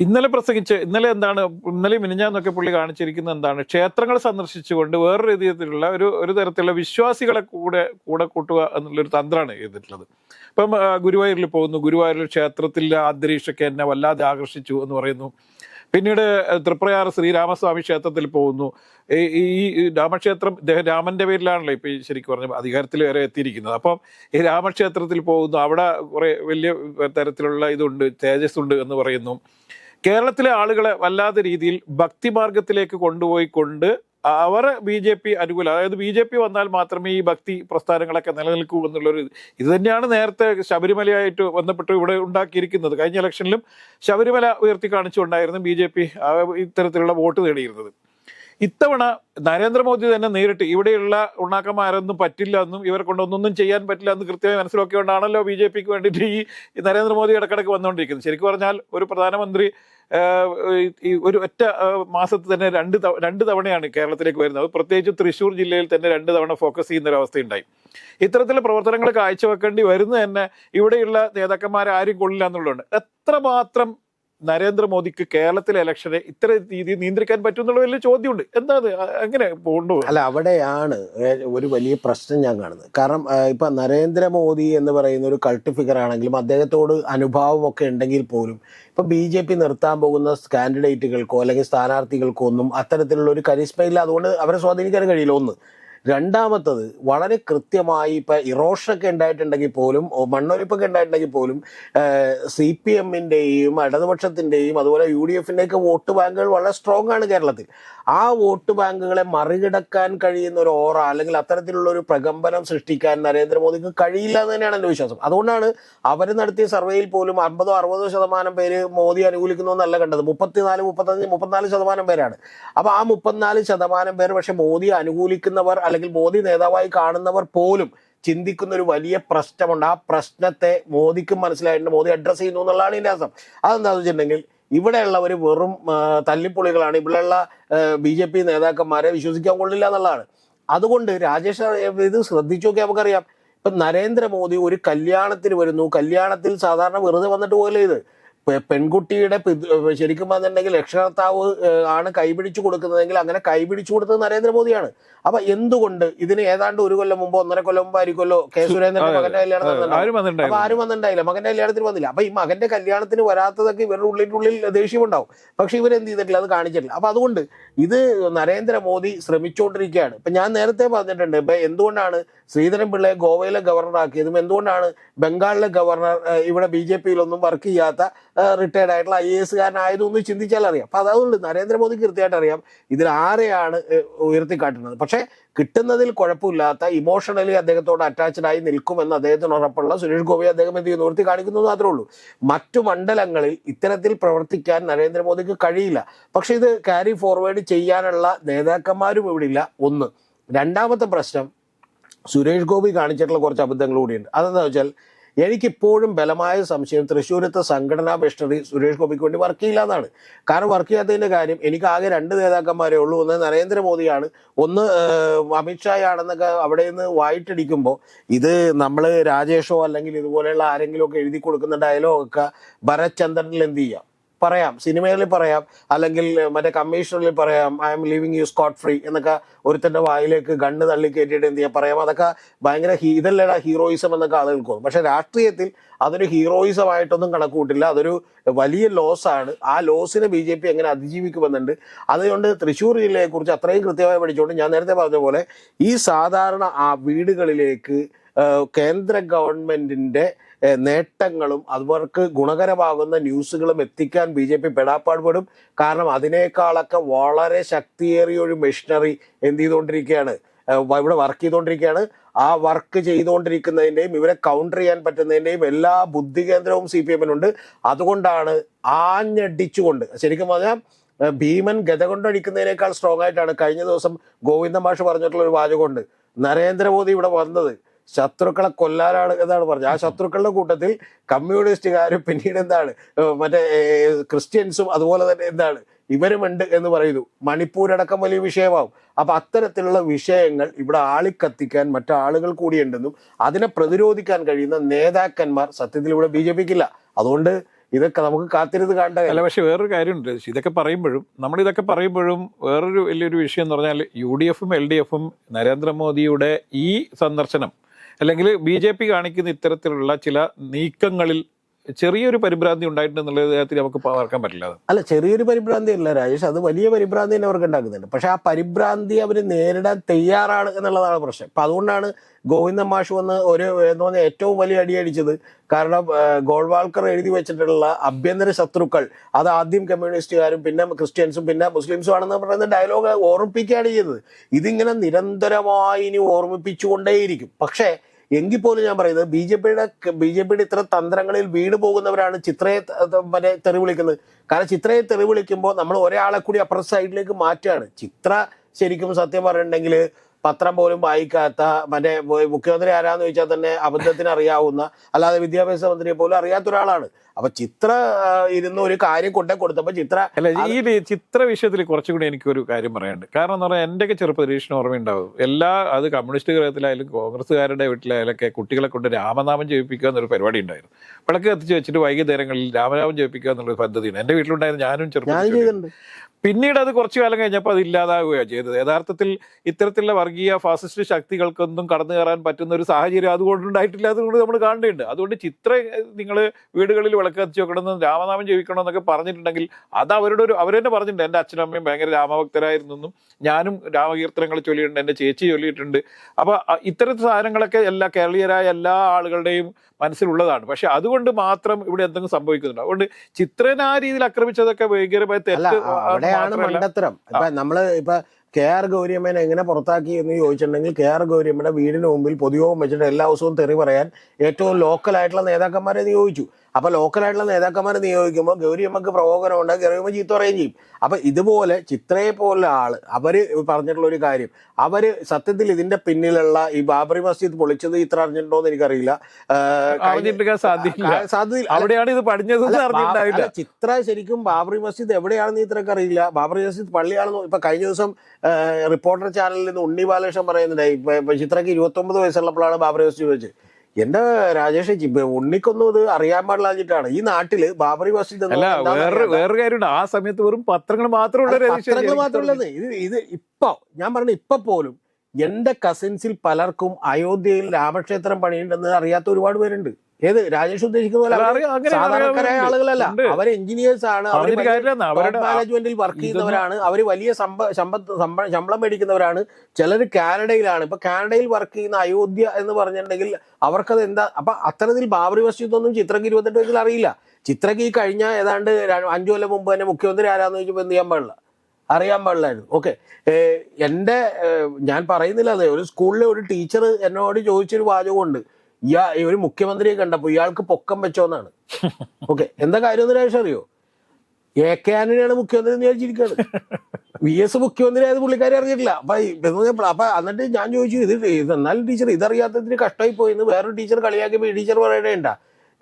ഇന്നലെ പ്രസംഗിച്ച് ഇന്നലെ എന്താണ് ഇന്നലെ മിനിഞ്ഞാന്നൊക്കെ പുള്ളി കാണിച്ചിരിക്കുന്നത് എന്താണ് ക്ഷേത്രങ്ങൾ സന്ദർശിച്ചുകൊണ്ട് വേറൊരു രീതിയിലുള്ള ഒരു ഒരു തരത്തിലുള്ള വിശ്വാസികളെ കൂടെ കൂടെ കൂട്ടുക എന്നുള്ളൊരു തന്ത്രമാണ് ചെയ്തിട്ടുള്ളത്. ഇപ്പം ഗുരുവായൂരിൽ പോകുന്നു. ഗുരുവായൂരിൽ ക്ഷേത്രത്തിലെ അന്തരീക്ഷമൊക്കെ എന്നെ വല്ലാതെ ആകർഷിച്ചു എന്ന് പറയുന്നു. പിന്നീട് തൃപ്രയാർ ശ്രീരാമസ്വാമി ക്ഷേത്രത്തിൽ പോകുന്നു. ഈ- രാമക്ഷേത്രം ഇദ്ദേഹം രാമന്റെ പേരിലാണല്ലോ ഇപ്പൊ ഈ ശരിക്കും പറഞ്ഞ അധികാരത്തിൽ വരെ എത്തിയിരിക്കുന്നത്. അപ്പം ഈ രാമക്ഷേത്രത്തിൽ പോകുന്നു. അവിടെ കുറേ വലിയ തരത്തിലുള്ള ഇതുണ്ട് തേജസ് ഉണ്ട് എന്ന് പറയുന്നു. കേരളത്തിലെ ആളുകളെ വല്ലാത്ത രീതിയിൽ ഭക്തിമാർഗത്തിലേക്ക് കൊണ്ടുപോയി കൊണ്ട് അവർ ബി ജെ പി അനുകൂല അതായത് ബി ജെ പി വന്നാൽ മാത്രമേ ഈ ഭക്തി പ്രസ്ഥാനങ്ങളൊക്കെ നിലനിൽക്കൂ എന്നുള്ളൊരു ഇത്. തന്നെയാണ് നേരത്തെ ശബരിമലയായിട്ട് ബന്ധപ്പെട്ട് ഇവിടെ ഉണ്ടാക്കിയിരിക്കുന്നത്. കഴിഞ്ഞ ഇലക്ഷനിലും ശബരിമല ഉയർത്തി കാണിച്ചുകൊണ്ടായിരുന്നു ബി ജെ പി ഇത്തരത്തിലുള്ള വോട്ട് നേടിയിരുന്നത്. ഇത്തവണ നരേന്ദ്രമോദി തന്നെ നേരിട്ട് ഇവിടെയുള്ള ഉണ്ണാക്കന്മാരൊന്നും പറ്റില്ല എന്നും ഇവരെ കൊണ്ടൊന്നും ചെയ്യാൻ പറ്റില്ല എന്ന് കൃത്യമായി മനസ്സിലാക്കിയോണ്ടാണല്ലോ ബി ജെ പിക്ക് വേണ്ടിയിട്ട് ഈ നരേന്ദ്രമോദി ഇടക്കിടക്ക് വന്നുകൊണ്ടിരിക്കുന്നത്. ശരിക്കും പറഞ്ഞാൽ ഒരു പ്രധാനമന്ത്രി ഈ- ഒരു ഒറ്റ മാസത്തിൽ തന്നെ രണ്ട് രണ്ട് തവണയാണ് കേരളത്തിലേക്ക് വരുന്നത്. പ്രത്യേകിച്ച് തൃശ്ശൂർ ജില്ലയിൽ തന്നെ രണ്ട് തവണ ഫോക്കസ് ചെയ്യുന്ന ഒരു അവസ്ഥയുണ്ടായി ഇത്തരത്തിലുള്ള പ്രവർത്തനങ്ങൾ കാഴ്ചവെക്കേണ്ടി വരുന്നത് തന്നെ ഇവിടെയുള്ള നേതാക്കന്മാരെ ആരും കൊള്ളില്ല എന്നുള്ളതുകൊണ്ട് എത്രമാത്രം നരേന്ദ്രമോദിക്ക് കേരളത്തിലെ ഇലക്ഷനെ ഇത്ര രീതിയിൽ നിയന്ത്രിക്കാൻ പറ്റും എന്നുള്ള വലിയ ചോദ്യമുണ്ട്. എന്താ അങ്ങനെ പോകുന്നു അല്ല അവിടെയാണ് ഒരു വലിയ പ്രശ്നം ഞാൻ കാണുന്നത്. കാരണം ഇപ്പൊ നരേന്ദ്രമോദി എന്ന് പറയുന്ന ഒരു കൾട്ട് ഫിഗർ ആണെങ്കിലും അദ്ദേഹത്തോട് അനുഭാവമൊക്കെ ഉണ്ടെങ്കിൽ പോലും ഇപ്പൊ ബി ജെ പി നിർത്താൻ പോകുന്ന കാൻഡിഡേറ്റുകൾക്കോ അല്ലെങ്കിൽ സ്ഥാനാർത്ഥികൾക്കോ ഒന്നും അത്തരത്തിലുള്ള ഒരു കരിസ്മയില്ല അതുകൊണ്ട് അവരെ സ്വാധീനിക്കാൻ കഴിയില്ല. ഒന്ന് രണ്ടാമത്തത് വളരെ കൃത്യമായി ഇപ്പൊ ഇറോഷൊക്കെ ഉണ്ടായിട്ടുണ്ടെങ്കിൽ പോലും മണ്ണൊലിപ്പൊക്കെ ഉണ്ടായിട്ടുണ്ടെങ്കിൽ പോലും സി പി എമ്മിന്റെയും ഇടതുപക്ഷത്തിന്റെയും അതുപോലെ യു ഡി എഫിന്റെയൊക്കെ വോട്ട് ബാങ്കുകൾ വളരെ സ്ട്രോങ് ആണ് കേരളത്തിൽ. ആ വോട്ട് ബാങ്കുകളെ മറികടക്കാൻ കഴിയുന്ന ഒരു ഓറ അല്ലെങ്കിൽ അത്തരത്തിലുള്ള ഒരു പ്രകമ്പനം സൃഷ്ടിക്കാൻ നരേന്ദ്രമോദിക്ക് കഴിയില്ല എന്ന് തന്നെയാണ് എന്റെ വിശ്വാസം. അതുകൊണ്ടാണ് അവർ നടത്തിയ സർവേയിൽ പോലും അമ്പതോ അറുപതോ ശതമാനം പേര് മോദി അനുകൂലിക്കുന്നു എന്നല്ല കണ്ടത്. മുപ്പത്തിനാല് മുപ്പത്തഞ്ച് മുപ്പത്തിനാല് ശതമാനം പേരാണ്. അപ്പോൾ ആ മുപ്പത്തിനാല് ശതമാനം പേർ പക്ഷേ മോദി അനുകൂലിക്കുന്നവർ അല്ലെങ്കിൽ മോദി നേതാവായി കാണുന്നവർ പോലും ചിന്തിക്കുന്ന ഒരു വലിയ പ്രശ്നമുണ്ട്. ആ പ്രശ്നത്തെ മോദിക്കും മനസ്സിലായിട്ടുണ്ട്. മോദി അഡ്രസ്സ് ചെയ്യുന്നു എന്നുള്ളതാണ് ഇതിന്റെ അർത്ഥം. അതെന്താണെന്ന് വെച്ചിട്ടുണ്ടെങ്കിൽ ഇവിടെയുള്ളവർ വെറും തല്ലിപ്പൊളികളാണ്. ഇവിടെയുള്ള ബി ജെ പി നേതാക്കന്മാരെ വിശ്വസിക്കാൻ കൊള്ളില്ല എന്നുള്ളതാണ്. അതുകൊണ്ട് രാജേഷ് ഇത് ശ്രദ്ധിച്ചു നോക്കിയാൽ നമുക്കറിയാം. ഇപ്പൊ നരേന്ദ്രമോദി ഒരു കല്യാണത്തിന് വരുന്നു. കല്യാണത്തിൽ സാധാരണ വെറുതെ വന്നിട്ട് പോലെ ഇത്? പെൺകുട്ടിയുടെ ശരിക്കും പറഞ്ഞിട്ടുണ്ടെങ്കിൽ രക്ഷകർത്താവ് ആണ് കൈപിടിച്ചു കൊടുക്കുന്നതെങ്കിൽ അങ്ങനെ കൈപിടിച്ചു കൊടുത്തത് നരേന്ദ്രമോദിയാണ്. അപ്പൊ എന്തുകൊണ്ട് ഇതിന് ഏതാണ്ട് ഒരു കൊല്ലം മുമ്പോ ഒന്നര കൊല്ലം മുമ്പ് ആയിരിക്കുമല്ലോ കെ സുരേന്ദ്രന്റെ അതെ, മകന്റെ കല്യാണം അപ്പൊ ആരും വന്നിട്ടുണ്ടായില്ല. മകന്റെ കല്യാണത്തിന് വന്നില്ല. അപ്പൊ ഈ മകന്റെ കല്യാണത്തിന് വരാത്തതൊക്കെ ഇവരുടെ ഉള്ളിനുള്ളിൽ ഉള്ളിൽ ദേഷ്യമുണ്ടാവും. പക്ഷെ ഇവർ എന്ത് ചെയ്തിട്ടില്ല? അത് കാണിച്ചിട്ടില്ല. അപ്പൊ അതുകൊണ്ട് ഇത് നരേന്ദ്രമോദി ശ്രമിച്ചുകൊണ്ടിരിക്കുകയാണ് ഇപ്പൊ ഞാൻ നേരത്തെ പറഞ്ഞിട്ടുണ്ട് ഇപ്പൊ എന്തുകൊണ്ടാണ് ശ്രീധരൻ പിള്ളയെ ഗോവയിലെ ഗവർണർ ആക്കിയതും എന്തുകൊണ്ടാണ് ബംഗാളിലെ ഗവർണർ ഇവിടെ ബി ജെ പിയിലൊന്നും വർക്ക് ചെയ്യാത്ത റിട്ടയർഡ് ആയിട്ടുള്ള ഐ എ എസുകാരനായതും ഒന്ന് ചിന്തിച്ചാൽ അറിയാം. അപ്പൊ അതുകൊണ്ട് നരേന്ദ്രമോദി കൃത്യമായിട്ട് അറിയാം ഇതിൽ ആരെയാണ് ഉയർത്തിക്കാട്ടുന്നത്. പക്ഷേ കിട്ടുന്നതിൽ കുഴപ്പമില്ലാത്ത ഇമോഷണലി അദ്ദേഹത്തോട് അറ്റാച്ച്ഡ് ആയി നിൽക്കുമെന്ന് അദ്ദേഹത്തിന് ഉറപ്പുള്ള സുരേഷ് ഗോപി അദ്ദേഹം എന്ത് ചെയ്യുന്നു? ഉയർത്തി കാണിക്കുന്നു മാത്രമേ ഉള്ളൂ. മറ്റു മണ്ഡലങ്ങളിൽ ഇത്തരത്തിൽ പ്രവർത്തിക്കാൻ നരേന്ദ്രമോദിക്ക് കഴിയില്ല. പക്ഷെ ഇത് ക്യാരി ഫോർവേഡ് ചെയ്യാനുള്ള നേതാക്കന്മാരും ഇവിടെ ഇല്ല ഒന്ന് രണ്ടാമത്തെ പ്രശ്നം സുരേഷ് ഗോപി കാണിച്ചിട്ടുള്ള കുറച്ച് അബദ്ധങ്ങൾ കൂടിയുണ്ട്. അതെന്താ വെച്ചാൽ എനിക്കിപ്പോഴും ബലമായ സംശയം തൃശ്ശൂരത്തെ സംഘടനാ മിഷണറി സുരേഷ് ഗോപിക്ക് വേണ്ടി വർക്ക് ചെയ്യില്ല എന്നാണ്. കാരണം വർക്ക് ചെയ്യാത്തതിന്റെ കാര്യം എനിക്ക് ആകെ രണ്ട് നേതാക്കന്മാരേ ഉള്ളൂ. ഒന്ന് നരേന്ദ്രമോദിയാണ്. ഒന്ന് അമിത്ഷായാണെന്നൊക്കെ അവിടെ നിന്ന് വായിട്ടടിക്കുമ്പോൾ ഇത് നമ്മൾ രാജേഷോ അല്ലെങ്കിൽ ഇതുപോലെയുള്ള ആരെങ്കിലുമൊക്കെ എഴുതി കൊടുക്കുന്ന ഡയലോഗൊക്കെ ഭരത് ചന്ദ്രനിൽ എന്ത് ചെയ്യാം? പറയാം സിനിമകളിൽ പറയാം അല്ലെങ്കിൽ മറ്റേ കമ്മീഷണറിൽ പറയാം I am leaving you scot free എന്നൊക്കെ ഒരുത്തന്റെ വായിലേക്ക് ഗണ്ണ് തള്ളി കയറ്റിയിട്ട് എന്ത് ചെയ്യാം പറയാം. അതൊക്കെ ഭയങ്കര ഇതല്ലേടാ ഹീറോയിസം എന്നൊക്കെ ആളുകൾക്ക് തോന്നും. പക്ഷെ രാഷ്ട്രീയത്തിൽ അതൊരു ഹീറോയിസം ആയിട്ടൊന്നും കണക്കൂട്ടില്ല. അതൊരു വലിയ ലോസാണ് ആ ലോസിനെ ബി ജെ പി എങ്ങനെ അതിജീവിക്കുമെന്നുണ്ട്. അതുകൊണ്ട് തൃശ്ശൂർ ജില്ലയെ കുറിച്ച് അത്രയും കൃത്യമായി പഠിച്ചുകൊണ്ട് ഞാൻ നേരത്തെ പറഞ്ഞ പോലെ ഈ സാധാരണ ആ വീടുകളിലേക്ക് കേന്ദ്ര ഗവൺമെന്റിന്റെ നേട്ടങ്ങളും അവർക്ക് ഗുണകരമാകുന്ന ന്യൂസുകളും എത്തിക്കാൻ ബി ജെ പി പെടാപ്പാടുപെടും. കാരണം അതിനേക്കാളൊക്കെ വളരെ ശക്തിയേറിയ ഒരു മെഷീനറി എന്ത് ചെയ്തുകൊണ്ടിരിക്കുകയാണ്. ഇവിടെ വർക്ക് ചെയ്തുകൊണ്ടിരിക്കുകയാണ്. ആ വർക്ക് ചെയ്തുകൊണ്ടിരിക്കുന്നതിന്റെയും ഇവരെ കൗണ്ടർ ചെയ്യാൻ പറ്റുന്നതിന്റെയും എല്ലാ ബുദ്ധി കേന്ദ്രവും സി പി എമ്മിനുണ്ട്. അതുകൊണ്ടാണ് ആഞ്ഞടിച്ചുകൊണ്ട് ശരിക്കും പറഞ്ഞാൽ ഭീമൻ ഗത കൊണ്ടടിക്കുന്നതിനേക്കാൾ സ്ട്രോങ് ആയിട്ടാണ് കഴിഞ്ഞ ദിവസം ഗോവിന്ദ മാഷ് പറഞ്ഞിട്ടുള്ള ഒരു വാചകമുണ്ട്. നരേന്ദ്രമോദി ഇവിടെ വന്നത് ശത്രുക്കളെ കൊല്ലാനാണ് എന്നാണ് പറഞ്ഞത്. ആ ശത്രുക്കളുടെ കൂട്ടത്തിൽ കമ്മ്യൂണിസ്റ്റുകാരും പിന്നീട് എന്താണ് മറ്റേ ക്രിസ്ത്യൻസും അതുപോലെ തന്നെ എന്താണ് ഇവരുമുണ്ട് എന്ന് പറയുന്നു. മണിപ്പൂരടക്കം വലിയ വിഷയമാവും. അപ്പൊ അത്തരത്തിലുള്ള വിഷയങ്ങൾ ഇവിടെ ആളിക്കത്തിക്കാൻ മറ്റാളുകൾ കൂടിയുണ്ടെന്നും അതിനെ പ്രതിരോധിക്കാൻ കഴിയുന്ന നേതാക്കന്മാർ സത്യത്തിൽ ഇവിടെ ബി ജെ പിക്കില്ല. അതുകൊണ്ട് ഇതൊക്കെ നമുക്ക് കാത്തിരുന്ന് കാണേണ്ട അല്ല പക്ഷെ വേറൊരു കാര്യമുണ്ട്. ഇതൊക്കെ പറയുമ്പോഴും നമ്മൾ ഇതൊക്കെ പറയുമ്പോഴും വേറൊരു വലിയൊരു വിഷയം എന്ന് പറഞ്ഞാൽ യു ഡി എഫും എൽ ഡി എഫും നരേന്ദ്രമോദിയുടെ ഈ സന്ദർശനം അല്ലെങ്കിൽ ബി ജെ പി കാണിക്കുന്ന ഇത്തരത്തിലുള്ള ചില നീക്കങ്ങളിൽ ചെറിയൊരു പരിഭ്രാന്തി ഉണ്ടായിട്ടുണ്ടെന്നുള്ള കാര്യത്തിൽ നമുക്ക് മറക്കാൻ പറ്റില്ല അല്ല ചെറിയൊരു പരിഭ്രാന്തി അല്ല രാജേഷ്. അത് വലിയ പരിഭ്രാന്തി തന്നെ അവർക്ക് ഉണ്ടാക്കുന്നുണ്ട്. പക്ഷെ ആ പരിഭ്രാന്തി അവർ നേരിടാൻ തയ്യാറാണ് എന്നുള്ളതാണ് പ്രശ്നം. അപ്പൊ അതുകൊണ്ടാണ് ഗോവിന്ദ മാഷ് വന്ന് ഒരു എന്ന് പറഞ്ഞാൽ ഏറ്റവും വലിയ അടി അടിച്ചത്. കാരണം ഗോൾവാൾക്കർ എഴുതി വെച്ചിട്ടുള്ള അഭ്യന്തര ശത്രുക്കൾ അത് ആദ്യം കമ്മ്യൂണിസ്റ്റുകാരും പിന്നെ ക്രിസ്ത്യൻസും പിന്നെ മുസ്ലിംസും ആണെന്ന് പറയുന്ന ഡയലോഗ് ഓർമ്മിപ്പിക്കുകയാണ് ചെയ്യുന്നത് ഇതിങ്ങനെ നിരന്തരമായി ഇനി ഓർമ്മിപ്പിച്ചുകൊണ്ടേയിരിക്കും. പക്ഷേ എങ്കിൽ പോലും ഞാൻ പറയുന്നത് ബി ജെ പിയുടെ ബി ജെ പിയുടെ ഇത്തരം തന്ത്രങ്ങളിൽ വീണ് പോകുന്നവരാണ് ചിത്രയെ മറ്റേ തെറി വിളിക്കുന്നത് കാരണം ചിത്രയെ തെറി വിളിക്കുമ്പോൾ നമ്മൾ ഒരാളെ കൂടി അപ്പുറ സൈഡിലേക്ക് മാറ്റുകയാണ്. ചിത്ര ശരിക്കും സത്യം പറഞ്ഞിട്ടുണ്ടെങ്കിൽ പത്രം പോലും വായിക്കാത്ത മറ്റേ മുഖ്യമന്ത്രി ആരാന്ന് ചോദിച്ചാൽ തന്നെ അബദ്ധത്തിന് അറിയാവുന്ന അല്ലാതെ വിദ്യാഭ്യാസ മന്ത്രിയെ പോലും അറിയാത്ത ഒരാളാണ് അപ്പൊ ചിത്ര ഇരുന്ന് ഒരു കാര്യം കൊണ്ടേ കൊടുത്തപ്പോ ചിത്ര അല്ല ഈ ചിത്ര വിഷയത്തിൽ കുറച്ചുകൂടി എനിക്ക് ഒരു കാര്യം പറയാനുണ്ട്. കാരണം എന്ന് പറഞ്ഞാൽ എന്റെയൊക്കെ ചെറുപ്പ നിരീക്ഷണം ഓർമ്മയുണ്ടാവും. എല്ലാ അത് കമ്മ്യൂണിസ്റ്റ് ഗ്രഹത്തിലായാലും കോൺഗ്രസ്സുകാരുടെ വീട്ടിലായാലും ഒക്കെ കുട്ടികളെ കൊണ്ട് രാമനാമം ജപിപ്പിക്കുക എന്നൊരു പരിപാടി ഉണ്ടായിരുന്നു. വിളക്ക് കത്തിച്ച് വെച്ചിട്ട് വൈകുന്നേരങ്ങളിൽ രാമനാമം ജയിപ്പിക്കുക എന്നുള്ള പദ്ധതിയാണ് എന്റെ വീട്ടിലുണ്ടായിരുന്നു ഞാനും ചെറുപ്പം പിന്നീട് അത് കുറച്ചു കാലം കഴിഞ്ഞപ്പോൾ അത് ഇല്ലാതാവുകയാണ് ചെയ്തത്. യഥാർത്ഥത്തിൽ ഇത്തരത്തിലുള്ള വർഗീയ ഫാസിസ്റ്റ് ശക്തികൾക്കൊന്നും കടന്നു കയറാൻ പറ്റുന്ന ഒരു സാഹചര്യം അതുകൊണ്ട് ഉണ്ടായിട്ടില്ല അതുകൊണ്ട് നമ്മൾ കാണേണ്ടതുണ്ട്. അതുകൊണ്ട് ചിത്ര നിങ്ങൾ വീടുകളിൽ വിളക്ക് കത്തിച്ച് വെക്കണമെന്നും രാമനാമം ജീവിക്കണം എന്നൊക്കെ പറഞ്ഞിട്ടുണ്ടെങ്കിൽ അത് അവരുടെ ഒരു അവർ തന്നെ പറഞ്ഞിട്ടുണ്ട്. എന്റെ അച്ഛനും അമ്മയും ഭയങ്കര രാമഭക്തരായിരുന്നെന്നും ഞാനും രാമകീർത്തനങ്ങൾ ചൊല്ലിയിട്ടുണ്ട്. എന്റെ ചേച്ചി ചൊല്ലിയിട്ടുണ്ട്. അപ്പോൾ ഇത്തരത്തിൽ സാധനങ്ങളൊക്കെ എല്ലാ കേരളീയരായ എല്ലാ ആളുകളുടെയും മനസ്സിലുള്ളതാണ്. പക്ഷെ അതുകൊണ്ട് മാത്രം ഇവിടെ എന്തെങ്കിലും സംഭവിക്കുന്നുണ്ട്. അതുകൊണ്ട് ചിത്രനെ ആ രീതിയിൽ ആക്രമിച്ചതൊക്കെ ഭയങ്കരമായ തെറ്റ് അവിടെയാണ് മണ്ടത്തരം. ഇപ്പൊ നമ്മൾ ഇപ്പൊ കെ ആർ ഗൗരിയമ്മേനെ എങ്ങനെ പുറത്താക്കി എന്ന് ചോദിച്ചിട്ടുണ്ടെങ്കിൽ കെ ആർ ഗൗരിയമ്മയുടെ വീടിന് മുമ്പിൽ പൊതുയോഗം വെച്ചിട്ട് എല്ലാ ദിവസവും തെറി പറയാൻ ഏറ്റവും ലോക്കൽ ആയിട്ടുള്ള നേതാക്കന്മാരെ നിയോഗിച്ചു അപ്പൊ ലോക്കലായിട്ടുള്ള നേതാക്കന്മാരെ നിയോഗിക്കുമ്പോൾ ഗൗരിയമ്മക്ക് പ്രകോപനമുണ്ട് ഗൗരിയമ്മ ചീത്ത പറയുകയും ചെയ്യും. അപ്പൊ ഇതുപോലെ ചിത്രയെ പോലുള്ള ആൾ അവർ പറഞ്ഞിട്ടുള്ള ഒരു കാര്യം അവർ സത്യത്തിൽ ഇതിന്റെ പിന്നിലുള്ള ഈ ബാബറി മസ്ജിദ് പൊളിച്ചത് ഇത്ര അറിഞ്ഞിട്ടുണ്ടോ എന്ന് എനിക്കറിയില്ല. അവിടെയാണ് ഇത് ചിത്ര ശരിക്കും ബാബറി മസ്ജിദ് എവിടെയാണെന്ന് ഇത്രക്ക് അറിയില്ല. ബാബറി മസ്ജിദ് പള്ളിയാണെന്ന് ഇപ്പൊ കഴിഞ്ഞ ദിവസം റിപ്പോർട്ടർ ചാനലിൽ നിന്ന് ഉണ്ണി ബാലകൃഷ്ണൻ പറയുന്നുണ്ടായി ചിത്രക്ക് ഇരുപത്തി ഒമ്പത് വയസ്സുള്ളപ്പോഴാണ് ബാബറി മസ്ജിദ് വെച്ച് എന്റെ രാജേഷ് ഉണ്ണിക്കൊന്നും ഇത് അറിയാൻ പാടില്ലാഞ്ഞിട്ടാണ് ഈ നാട്ടിൽ ബാബറി മസ്ജിദ് വേറൊരു അല്ല വേറെ വേറെ കാര്യമുണ്ട്. ആ സമയത്ത് വെറും പത്രങ്ങൾ മാത്രമുള്ള പത്രങ്ങൾ മാത്രമുള്ളത് ഇത് ഇത് ഇപ്പൊ ഞാൻ പറഞ്ഞ ഇപ്പൊ പോലും എന്റെ കസിൻസിൽ പലർക്കും അയോധ്യയിൽ രാമക്ഷേത്രം പണിയുണ്ടെന്ന് അറിയാത്ത ഒരുപാട് പേരുണ്ട്. ഏത്? രാജേഷ് ഉദ്ദേശിക്കുന്ന പോലെ സാധാരണക്കാരായ ആളുകളല്ല. അവർ എഞ്ചിനീയേഴ്സ് ആണ് അവർ മാനേജ്മെന്റിൽ വർക്ക് ചെയ്യുന്നവരാണ് അവർ വലിയ ശമ്പളം മേടിക്കുന്നവരാണ്. ചിലർ കാനഡയിലാണ്. ഇപ്പൊ കാനഡയിൽ വർക്ക് ചെയ്യുന്ന അയോധ്യ എന്ന് പറഞ്ഞിട്ടുണ്ടെങ്കിൽ അവർക്കത് എന്താ? അപ്പൊ അത്തരത്തിൽ ബാബറി മസ്ജിദ് ഒന്നും ചിത്രക്ക് ഇരുപത്തെട്ട് വയസ്സിൽ അറിയില്ല. ചിത്രക്ക് ഈ കഴിഞ്ഞ ഏതാണ്ട് അഞ്ചു കൊല്ലം മുമ്പ് തന്നെ മുഖ്യമന്ത്രി ആരാന്ന് ചോദിച്ചപ്പോൾ എന്ത് ചെയ്യാൻ പാടില്ല? അറിയാൻ പാടില്ലായിരുന്നു. ഓക്കെ എന്റെ ഞാൻ പറയുന്നില്ല അതെ. ഒരു സ്കൂളിലെ ഒരു ടീച്ചർ എന്നോട് ചോദിച്ചൊരു വാചകമുണ്ട്. ഇയാ ഒരു മുഖ്യമന്ത്രിയെ കണ്ടപ്പോൾ ഇയാൾക്ക് പൊക്കം വെച്ചോന്നാണ്. ഓക്കെ എന്താ കാര്യം എന്ന് രാജേഷ് അറിയോ? എ കെ ആന്റണിയാണ് മുഖ്യമന്ത്രി എന്ന് വിചാരിച്ചിരിക്കുകയാണ് വി എസ് മുഖ്യമന്ത്രി ആയത് പുള്ളിക്കാരെ അറിഞ്ഞിട്ടില്ല. അപ്പൊ എന്നിട്ട് ഞാൻ ചോദിച്ചു ഇത് എന്നാലും ടീച്ചർ ഇതറിയാത്തതിന് കഷ്ടമായി പോയി എന്ന് വേറൊരു ടീച്ചർ കളിയാക്കി ടീച്ചർ പറയണേണ്ട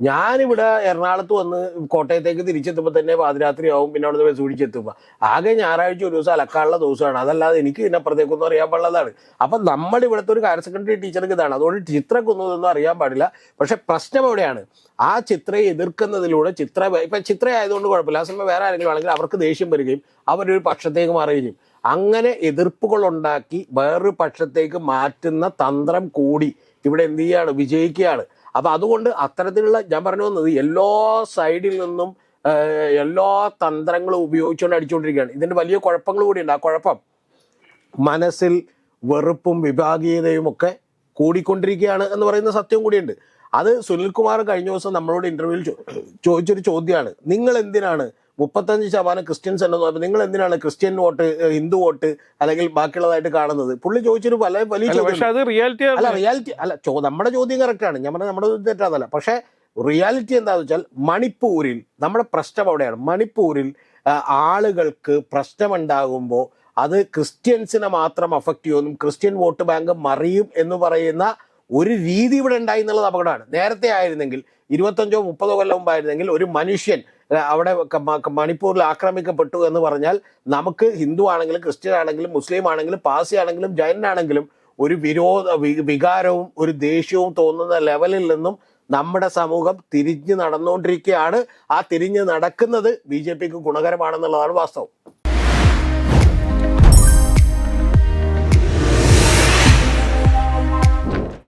ഞാനിവിടെ എറണാകുളത്ത് വന്ന് കോട്ടയത്തേക്ക് തിരിച്ചെത്തുമ്പോൾ തന്നെ പാതിരാത്രി ആവും പിന്നെ അവിടുന്ന് ബസ് ആകെ ഞായറാഴ്ച ഒരു ദിവസം അലക്കാനുള്ള ദിവസമാണ്. അതല്ലാതെ എനിക്ക് ഇതിനപ്പുറത്തേക്കൊന്നും അറിയാൻ പാടുള്ളതാണ് അപ്പൊ നമ്മുടെ ഇവിടുത്തെ ഒരു ഹയർ സെക്കൻഡറി ടീച്ചർക്ക് ഇതാണ്. അതുകൊണ്ട് ചിത്രക്കൊന്നും ഇതൊന്നും അറിയാൻ പാടില്ല. പക്ഷെ പ്രശ്നം എവിടെയാണ് ആ ചിത്രയെ എതിർക്കുന്നതിലൂടെ ചിത്ര ഇപ്പൊ ചിത്ര ആയതുകൊണ്ട് കുഴപ്പമില്ല. ആ സമയം വേറെ ആരെങ്കിലും ആണെങ്കിൽ അവർക്ക് ദേഷ്യം വരികയും അവരൊരു പക്ഷത്തേക്ക് മാറുകയും ചെയ്യും. അങ്ങനെ എതിർപ്പുകൾ ഉണ്ടാക്കി വേറൊരു പക്ഷത്തേക്ക് മാറ്റുന്ന തന്ത്രം കൂടി ഇവിടെ എന്ത് ചെയ്യാണ്? വിജയിക്കുകയാണ്. അപ്പൊ അതുകൊണ്ട് അത്തരത്തിലുള്ള ഞാൻ പറഞ്ഞു വന്നത് എല്ലാ സൈഡിൽ നിന്നും എല്ലാ തന്ത്രങ്ങളും ഉപയോഗിച്ചുകൊണ്ട് അടിച്ചുകൊണ്ടിരിക്കുകയാണ്. ഇതിന്റെ വലിയ കുഴപ്പങ്ങൾ കൂടിയുണ്ട്. ആ കുഴപ്പം മനസ്സിൽ വെറുപ്പും വിഭാഗീയതയും ഒക്കെ കൂടിക്കൊണ്ടിരിക്കുകയാണ് എന്ന് പറയുന്ന സത്യം കൂടിയുണ്ട്. അത് സുനിൽകുമാർ കഴിഞ്ഞ ദിവസം നമ്മളോട് ഇന്റർവ്യൂവിൽ ചോദിച്ചൊരു ചോദ്യമാണ്. നിങ്ങൾ എന്തിനാണ് മുപ്പത്തഞ്ച് ശതമാനം ക്രിസ്ത്യൻസ് എന്ന് പറയുമ്പോൾ നിങ്ങൾ എന്തിനാണ് ക്രിസ്ത്യൻ വോട്ട് ഹിന്ദു വോട്ട് അല്ലെങ്കിൽ ബാക്കിയുള്ളതായിട്ട് കാണുന്നത്? പുള്ളി ചോദിച്ചൊരു പല വലിയ അല്ല ചോദ്യം അല്ല റിയാലിറ്റി അല്ല നമ്മുടെ ചോദ്യം കറക്റ്റാണ് ആണ്. ഞാൻ പറഞ്ഞ നമ്മുടെ തെറ്റാതല്ല പക്ഷെ റിയാലിറ്റി എന്താന്ന് വെച്ചാൽ മണിപ്പൂരിൽ നമ്മുടെ പ്രശ്നം അവിടെയാണ്. മണിപ്പൂരിൽ ആളുകൾക്ക് പ്രശ്നമുണ്ടാകുമ്പോൾ അത് ക്രിസ്ത്യൻസിനെ മാത്രം അഫക്റ്റ് ചെയ്യുമെന്നും ക്രിസ്ത്യൻ വോട്ട് ബാങ്ക് മറിയും എന്ന് പറയുന്ന ഒരു രീതി ഇവിടെ ഉണ്ടായി എന്നുള്ളത് അപകടമാണ്. നേരത്തെ ആയിരുന്നെങ്കിൽ ഇരുപത്തഞ്ചോ മുപ്പതോ കൊല്ലം മുമ്പായിരുന്നെങ്കിൽ ഒരു മനുഷ്യൻ അവിടെ മണിപ്പൂരിൽ ആക്രമിക്കപ്പെട്ടു എന്ന് പറഞ്ഞാൽ നമുക്ക് ഹിന്ദു ആണെങ്കിലും ക്രിസ്ത്യൻ ആണെങ്കിലും മുസ്ലിം ആണെങ്കിലും പാസി ആണെങ്കിലും ജൈനാണെങ്കിലും ഒരു വിരോധ വികാരവും ഒരു ദേഷ്യവും തോന്നുന്ന ലെവലിൽ നിന്നും നമ്മുടെ സമൂഹം തിരിഞ്ഞു നടന്നുകൊണ്ടിരിക്കുകയാണ്. ആ തിരിഞ്ഞു നടക്കുന്നത് ബി ജെ പിക്ക് ഗുണകരമാണെന്നുള്ളതാണ് വാസ്തവം.